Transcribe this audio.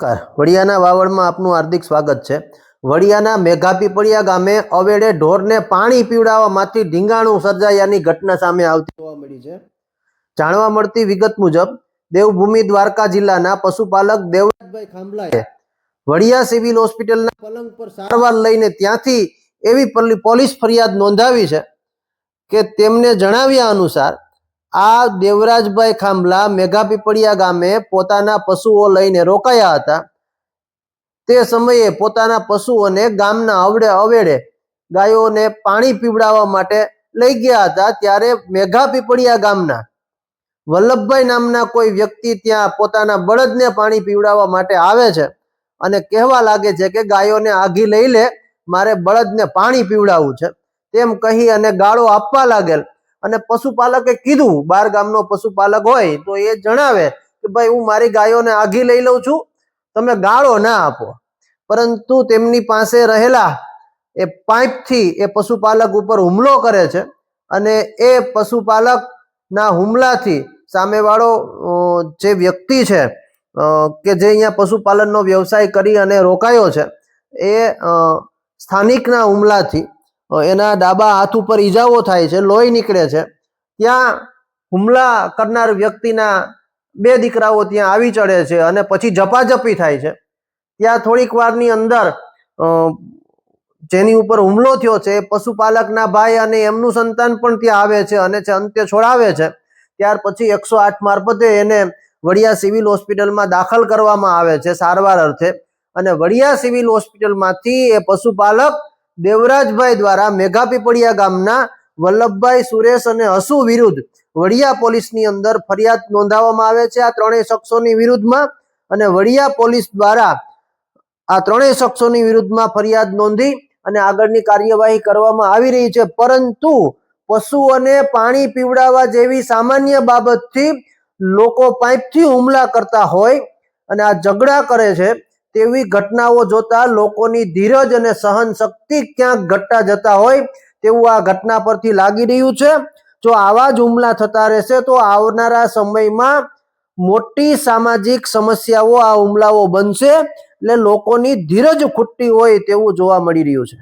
નમસ્કાર. વડિયાના વાવડમાં આપનું હાર્દિક સ્વાગત છે. વડિયાના મેઘાપીપળિયા ગામે અવેડે ઢોરને પાણી પીવડાવવામાંથી ઢીંગાણું સર્જાયાની ઘટના સામે આવતી જોવા મળી છે. જાણવા મળતી વિગત મુજબ, દેવભૂમિ દ્વારકા જિલ્લાના પશુપાલક દેવરાજભાઈ ખાંભલાએ વડિયા સિવિલ હોસ્પિટલના પલંગ પર સારવાર લઈને ત્યાંથી એવી પોલીસ ફરિયાદ નોંધાવી છે કે તેમને જણાવ્યા અનુસાર આ દેવરાજભાઈ ખાંભલા મેઘાપીપળિયા ગામે પોતાના પશુઓ લઈને રોકાયા હતા. તે સમયે પોતાના પશુઓને ગામના અવડે અવેડે ગાયોને પાણી પીવડાવવા માટે લઈ ગયા હતા ત્યારે મેઘાપીપળિયા ગામના વલ્લભભાઈ નામના કોઈ વ્યક્તિ ત્યાં પોતાના બળદને પાણી પીવડાવવા માટે આવે છે અને કહેવા લાગે છે કે ગાયોને આઘી લઈ લે, મારે બળદને પાણી પીવડાવવું છે. તેમ કહી અને ગાળો આપવા લાગેલ. અને પશુપાલકે કીધું, બાર ગામનો પશુપાલક હોય તો એ જણાવે કે ભાઈ, હું મારી ગાયોને આઘી લઈ લઉં છું, તમે ગાળો ના આપો. પરંતુ તેમની પાસે રહેલા એ પાઇપથી એ પશુપાલક ઉપર હુમલો કરે છે અને એ પશુપાલકના હુમલાથી સામેવાળો જે વ્યક્તિ છે કે જે અહીંયા પશુપાલનનો વ્યવસાય કરી અને રોકાયો છે, એ સ્થાનિકના હુમલાથી એના ડાબા હાથ ઉપર ઈજાઓ થાય છે, લોહી નીકળે છે. ત્યાં હુમલા કરનાર વ્યક્તિના બે દીકરાઓ ત્યાં આવી ચડે છે અને પછી ઝપાઝપી થાય છે. ત્યાં થોડીક વારની અંદર જેની ઉપર હુમલો થયો છે, પશુપાલકના ભાઈ અને એમનું સંતાન પણ ત્યાં આવે છે અને છે અંતે છોડાવે છે. ત્યાર પછી એકસો આઠ મારફતે એને વડિયા સિવિલ હોસ્પિટલમાં દાખલ કરવામાં આવે છે સારવાર અર્થે. અને વડિયા સિવિલ હોસ્પિટલમાંથી એ પશુપાલક દેવરાજભાઈ દ્વારા મેઘાપીપળિયા ગામના વલ્લભભાઈ સુરેશ અને હસુ વિરુદ્ધ વડિયા પોલીસની અંદર ફરિયાદ નોંધાવવામાં આવે છે. આ ત્રણેય શખ્સોની વિરુદ્ધમાં અને વડિયા પોલીસ દ્વારા આ ત્રણેય શખ્સોની વિરુદ્ધમાં ફરિયાદ નોંધી અને આગળની કાર્યવાહી કરવામાં આવી રહી છે. પરંતુ પશુઓને પાણી પીવડાવવા જેવી સામાન્ય બાબતથી લોકો પાઇપથી હુમલા કરતા હોય અને આ ઝઘડા કરે છે તેવી ઘટનાઓ જોતા લોકોની ધીરજ અને સહન શક્તિ ક્યાંક ઘટતા જતા હોય તેવું આ ઘટના પરથી લાગી રહ્યું છે. જો આવા જ હુમલા થતા રહેશે તો આવનારા સમયમાં મોટી સામાજિક સમસ્યાઓ આ હુમલાઓ બનશે એટલે લોકોની ધીરજ ખૂટતી હોય તેવું જોવા મળી રહ્યું છે.